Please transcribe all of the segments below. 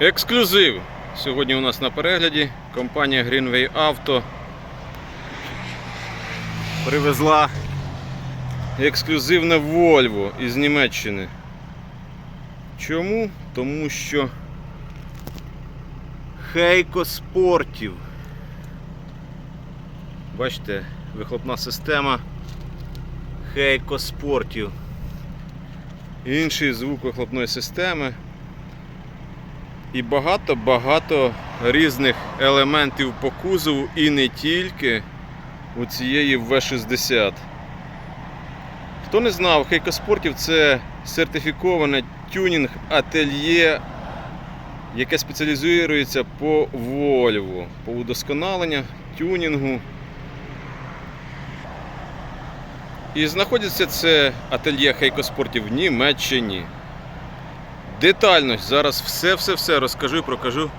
Ексклюзив. Сьогодні у нас на перегляді компанія Greenway Auto привезла ексклюзивне Volvo із Німеччини. Чому? Тому що Хейко Спортів. Бачите, вихлопна система Хейко Спортів. Інший звук вихлопної системи. І багато-багато різних елементів по кузову і не тільки у цієї V60. Хто не знав, Хейко Спортів це сертифіковане тюнінг ательє, яке спеціалізується по Volvo, по удосконаленню тюнінгу. І знаходиться це ательє Хейко Спортів в Німеччині. Детально зараз все-все-все розкажу і прокажу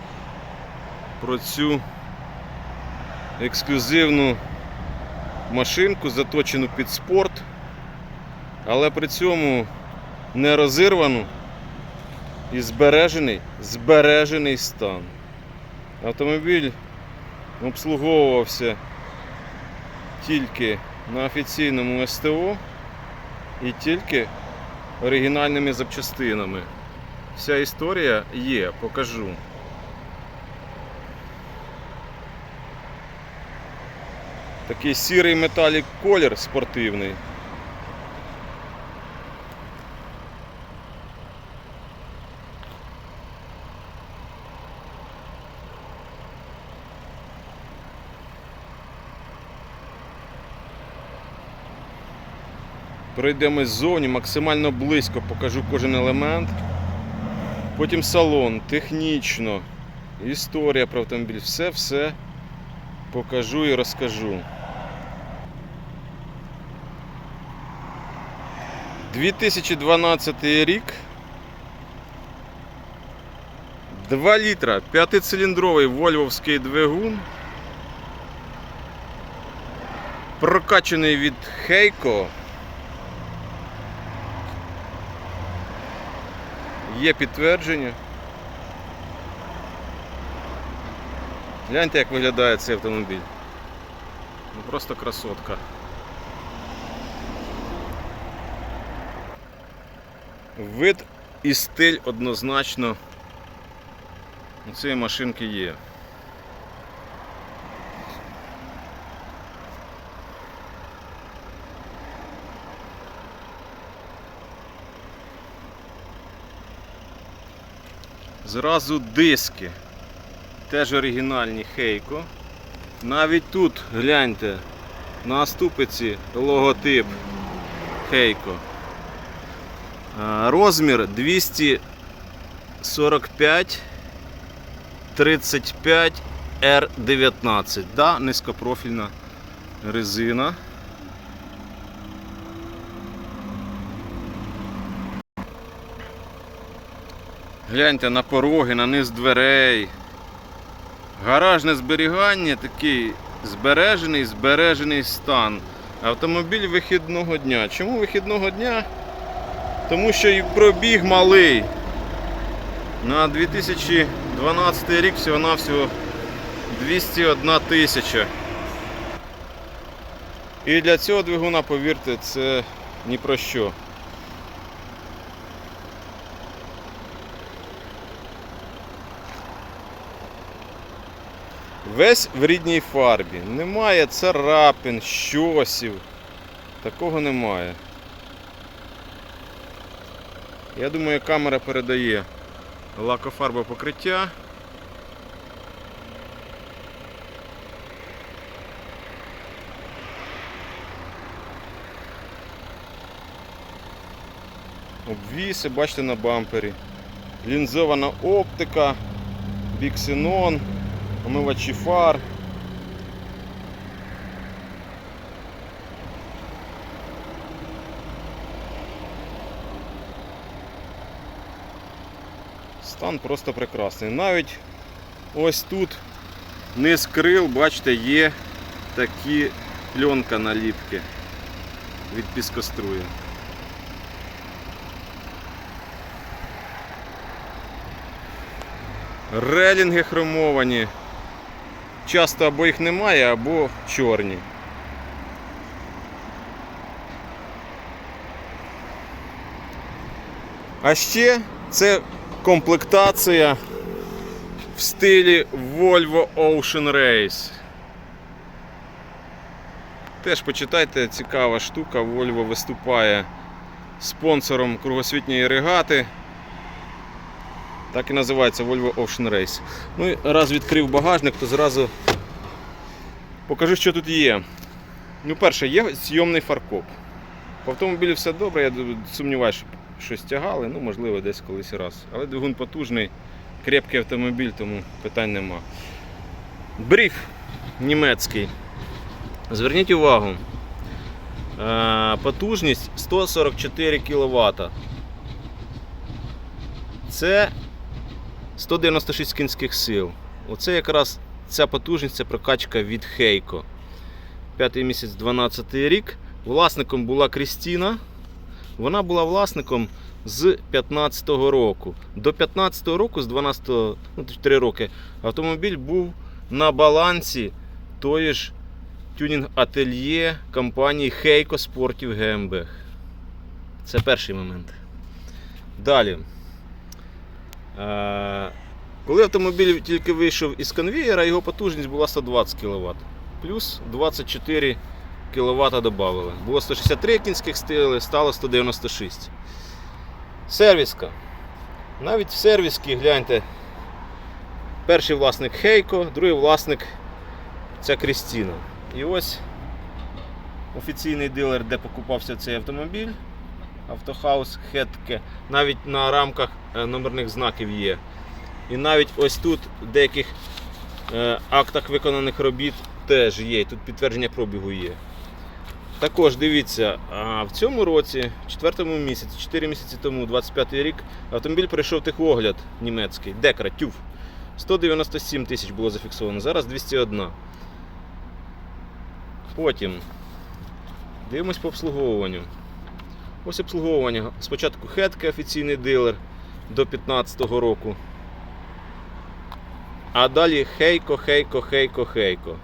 про цю ексклюзивну машинку, заточену під спорт, але при цьому не розірвану і збережений, збережений стан. Автомобіль обслуговувався тільки на офіційному СТО і тільки оригінальними запчастинами. Вся історія є, покажу. Такий сірий металік колір спортивний. Пройдемось ззовні, максимально близько покажу кожен елемент. Потім салон, технічно, історія про автомобіль, все-все покажу і розкажу. 2012 рік. 2 літра, п'ятициліндровий вольвовський двигун. Прокачаний від Хейко. Є підтвердження. Гляньте, як виглядає цей автомобіль. Ну просто красотка. Вид і стиль однозначно у цієї машинки є. Зразу диски. Теж оригінальні Хейко. Навіть тут гляньте на ступиці логотип Хейко. Розмір 245 35 R19. Да, низькопрофільна резина. Гляньте на пороги, на низ дверей. Гаражне зберігання такий збережений, збережений стан. Автомобіль вихідного дня. Чому вихідного дня? Тому що і пробіг малий. На 2012 рік всього-навсього 201 тисяча. І для цього двигуна, повірте, це ні про що. Весь в рідній фарбі. Немає царапин, щосів. Такого немає. Я думаю, камера передає лакофарбове покриття. Обвіси, бачите на бампері. Лінзована оптика, біксенон, омивачі фар. Стан просто прекрасний. Навіть ось тут низ крил, бачите, є такі пленка наліпки від піскоструя. Релінги хромовані. Часто або їх немає, або чорні. А ще це комплектація в стилі Volvo Ocean Race. Теж почитайте, цікава штука. Volvo виступає спонсором кругосвітньої регати. Так і називається Volvo Ocean Race. Ну і раз відкрив багажник, то зразу покажу, що тут є. Ну, перше, є зйомний фаркоп. По автомобілі все добре, я сумніваюся, що щось тягали, ну можливо десь колись раз. Але двигун потужний, крепкий автомобіль, тому питань нема. Бріф німецький. Зверніть увагу. Е, Потужність 144 кВт. Це 196 кінських сил. Оце якраз ця потужність, це прокачка від Хейко. П'ятий місяць 12 рік. Власником була Крістіна. Вона була власником з 15-го року. До 15-го року, з 12-го, ну 4 роки, автомобіль був на балансі тої ж тюнінг ательє компанії Heiko Sportive GmbH. Це перший момент. Далі. Е, Коли автомобіль тільки вийшов із конвієра, його потужність була 120 кВт. Плюс 24 кВт додали. Було 163 кінських сили, стало 196. Сервіска. Навіть в сервіскі, гляньте, перший власник Хейко, другий власник ця Крістіна. І ось офіційний дилер, де покупався цей автомобіль. Автохаус Хетке. Навіть на рамках е, номерних знаків є. І навіть ось тут в деяких е, актах виконаних робіт теж є. Тут підтвердження пробігу є. Також дивіться, в цьому році, в четвертому місяці, 4 місяці тому, 25 рік, автомобіль пройшов техогляд німецький, Декра, тюф. 197 тисяч було зафіксовано, зараз 201. Потім дивимось по обслуговуванню. Ось обслуговування. Спочатку Хетке, офіційний дилер до 15-го року. А далі Хейко, Хейко, Хейко, Хейко.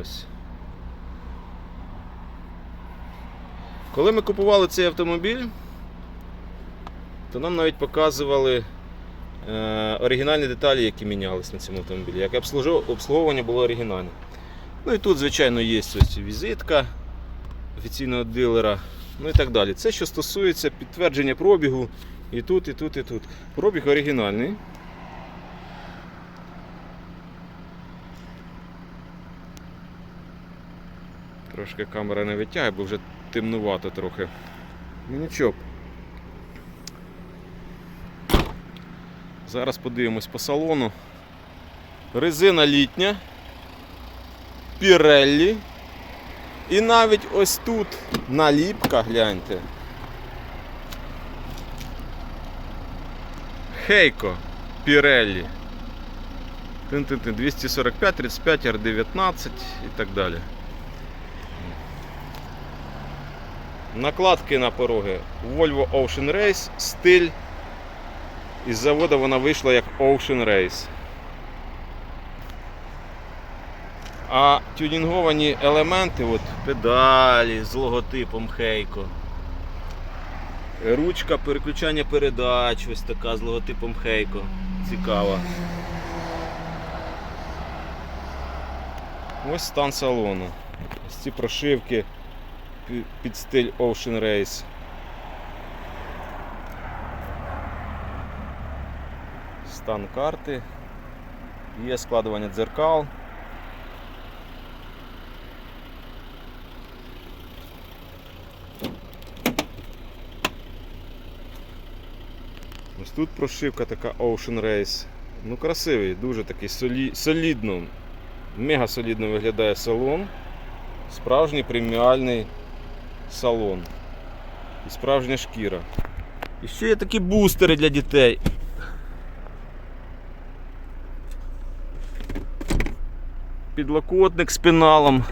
Ось. Коли ми купували цей автомобіль, то нам навіть показували е, оригінальні деталі, які мінялись на цьому автомобілі, як обслужу- обслуговування було оригінальне. Ну і тут, звичайно, є ось візитка офіційного дилера, ну і так далі. Це що стосується підтвердження пробігу і тут, і тут, і тут. Пробіг оригінальний. Трошки камера не витягає, бо вже темнувато трохи. Ну нічого. Зараз подивимось по салону. Резина літня. Піреллі. І навіть ось тут наліпка, гляньте. Хейко Піреллі. 245, 35, R19 і так далі. Накладки на пороги. Volvo Ocean Race, стиль. Із заводу вона вийшла як Ocean Race. А тюнінговані елементи, от педалі з логотипом Хейко. Ручка переключання передач, ось така з логотипом Хейко. Цікава. Ось стан салону. Ось ці прошивки під стиль Ocean Race. Стан карти. Є складування дзеркал. Тут прошивка така Ocean Race. Ну красивий, дуже такий солі... солідно. Мега солідно виглядає салон. Справжній преміальний салон. І справжня шкіра. І ще є такі бустери для дітей. Підлокотник з пеналом.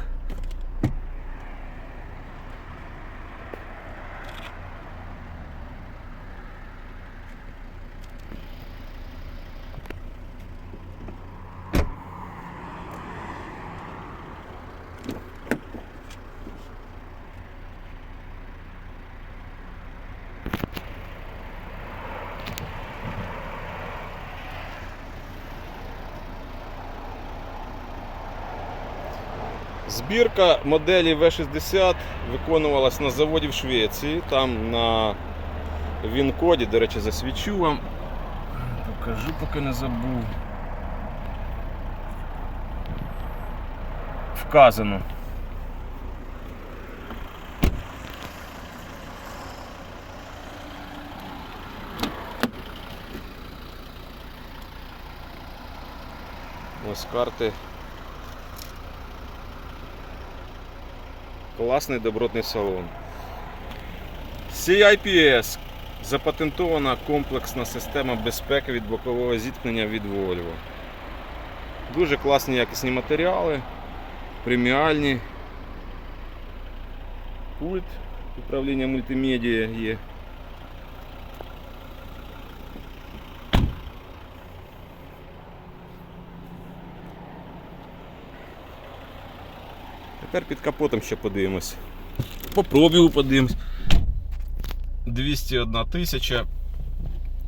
Збірка моделі V60 виконувалась на заводі в Швеції. Там на він-коді, до речі, засвічу вам. Покажу, поки не забув. Вказано. Ось карти. Класний добротний салон. CIPS запатентована комплексна система безпеки від бокового зіткнення від Volvo. Дуже класні якісні матеріали, преміальні. Пульт управління мультимедіа є. Тепер під капотом ще подивимось. По пробігу подивимось. 201 тисяча.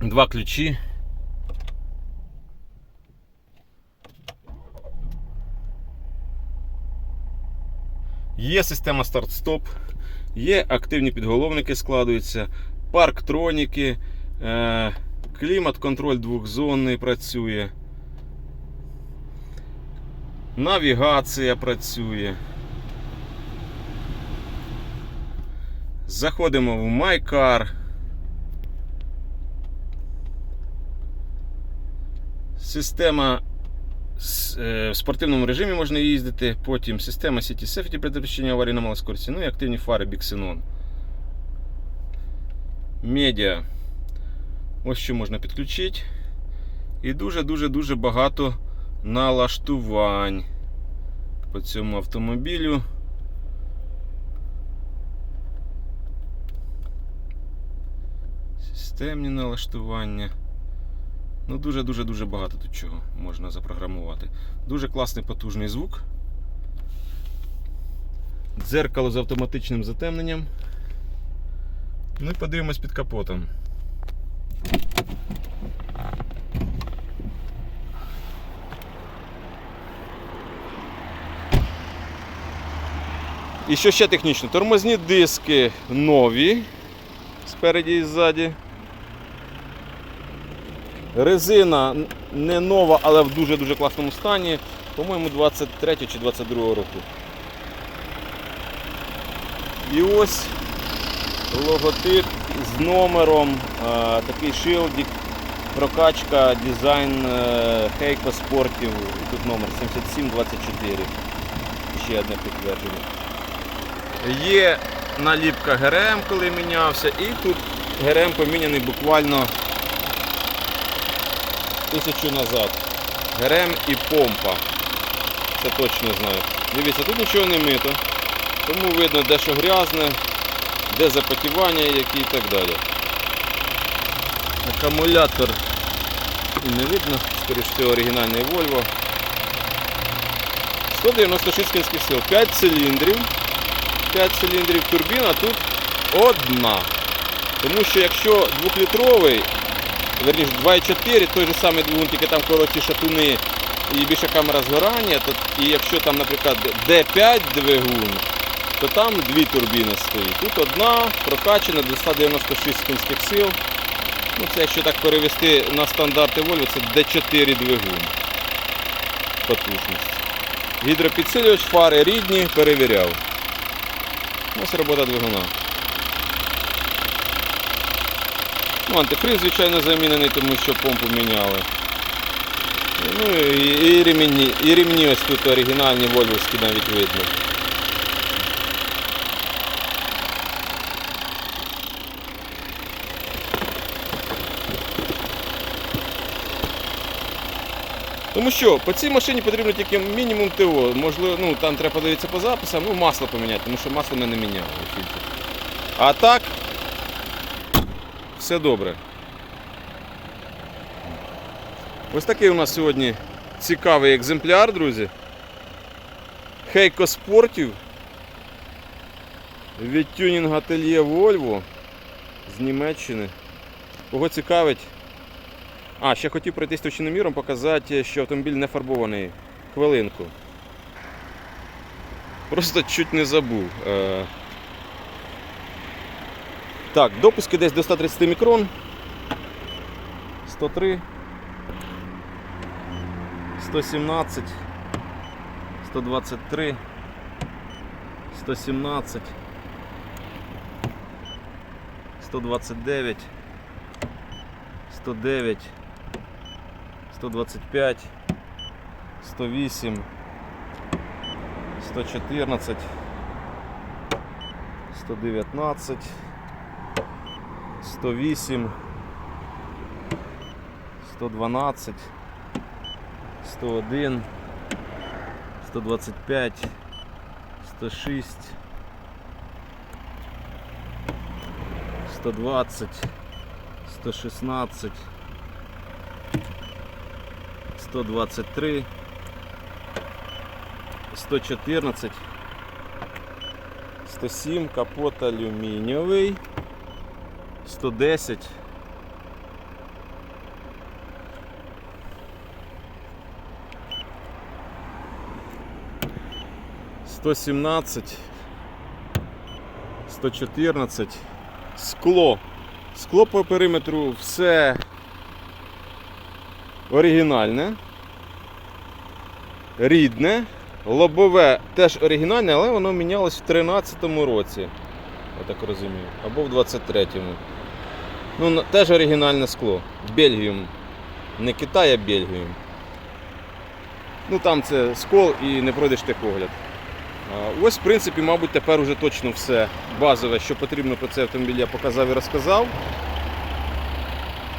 Два ключі. Є система старт-стоп, є активні підголовники складуються, парктроніки, е, клімат-контроль двохзонний працює. Навігація працює. Заходимо в MyCar. Система е, в спортивному режимі можна їздити. Потім система City Safety предотвращення аварії на малій скорості. Ну і активні фари Bixenon. Медіа. Ось що можна підключити. І дуже-дуже-дуже багато налаштувань по цьому автомобілю. Системні налаштування. Ну, дуже-дуже-дуже багато тут чого можна запрограмувати. Дуже класний потужний звук. Дзеркало з автоматичним затемненням. Ну і подивимось під капотом. І що ще технічно? Тормозні диски нові спереді і ззаді. Резина не нова, але в дуже-дуже класному стані. По-моєму, 23 чи 22 року. І ось логотип з номером, такий шилдик, прокачка, дизайн е, Хейко спортів. Тут номер 7724. Ще одне підтвердження. Є наліпка ГРМ, коли мінявся, і тут ГРМ поміняний буквально тисячу назад. ГРМ і помпа. Це точно знаю. Дивіться, тут нічого не мито. Тому видно, де що грязне, де запотівання які і так далі. Акумулятор не видно, скоріше це оригінальний Volvo. 196 кінських сил, 5 циліндрів. 5 циліндрів турбіна, тут одна. Тому що якщо 2-літровий, верніше 2,4, той же самий двигун, тільки там короткі шатуни і більша камера згорання, то, і якщо там, наприклад, D5 двигун, то там дві турбіни стоїть. Тут одна прокачана до 196 кінських сил. Ну, це якщо так перевести на стандарти Volvo, це D4 двигун. Потужність. Гідропідсилювач, фари рідні, перевіряв. Ось робота двигуна. Ну, антифриз, звичайно, замінений, тому що помпу міняли. Ну і, і, ремені, і ремні ось тут оригінальні вольвовські навіть видно. Тому що по цій машині потрібно тільки мінімум ТО. Можливо, ну там треба подивитися по записам, ну масло поміняти, тому що масло ми не міняли. А так, все добре. Ось такий у нас сьогодні цікавий екземпляр, друзі. Хейко спортів від тюнінг ательє Volvo з Німеччини. Кого цікавить? А, ще хотів пройтись точноміром, показати, що автомобіль не фарбований. Хвилинку. Просто чуть не забув. Так, допуски десь до 130 мікрон. 103. 117. 123. 117. 129. 109. 125. 108. 114, 119, 108, 112, 101, 125, 106, 120, 116, 123, 114, 107, капот алюмінієвий, 110. Сто сімнадцять, сто чотирнадцять, скло. Скло по периметру все оригінальне, рідне, Лобове теж оригінальне, але воно мінялось в 13-му році. Я так розумію. Або в 23-му. Ну, теж оригінальне скло. Бельгіум. Не Китай, а Бельгіум. Ну там це скол і не пройдеш техогляд. Ось, в принципі, мабуть, тепер уже точно все базове, що потрібно про цей автомобіль, я показав і розказав.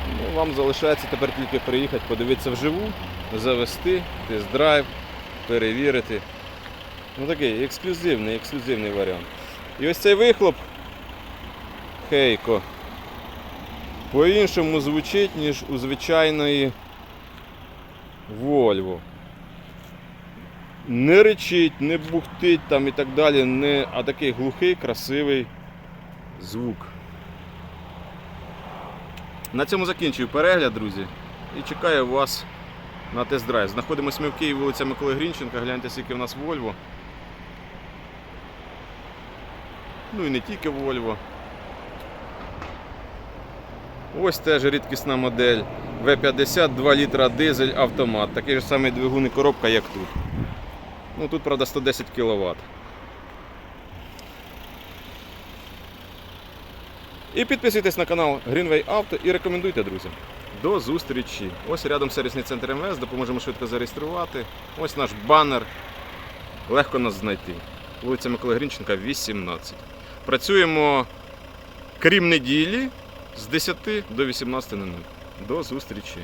Ну, вам залишається тепер тільки приїхати, подивитися вживу, завести, тест-драйв перевірити. Ну такий ексклюзивний, ексклюзивний варіант. І ось цей вихлоп Хейко по-іншому звучить, ніж у звичайної Volvo. Не речить, не бухтить там і так далі, не, а такий глухий, красивий звук. На цьому закінчую перегляд, друзі. І чекаю вас на тест-драйв. Знаходимося ми в Києві, вулиця Миколи Грінченка. Гляньте, скільки в нас Volvo. Ну і не тільки Volvo. Ось теж рідкісна модель V50 2 літра дизель автомат. Такий же самий двигун і коробка, як тут. Ну тут, правда, 110 кВт. І підписуйтесь на канал Greenway Auto і рекомендуйте, друзі. До зустрічі. Ось рядом сервісний центр МВС, допоможемо швидко зареєструвати. Ось наш банер. Легко нас знайти. Вулиця Миколи Грінченка, 18. Працюємо крім неділі з 10 до 18.00. До зустрічі.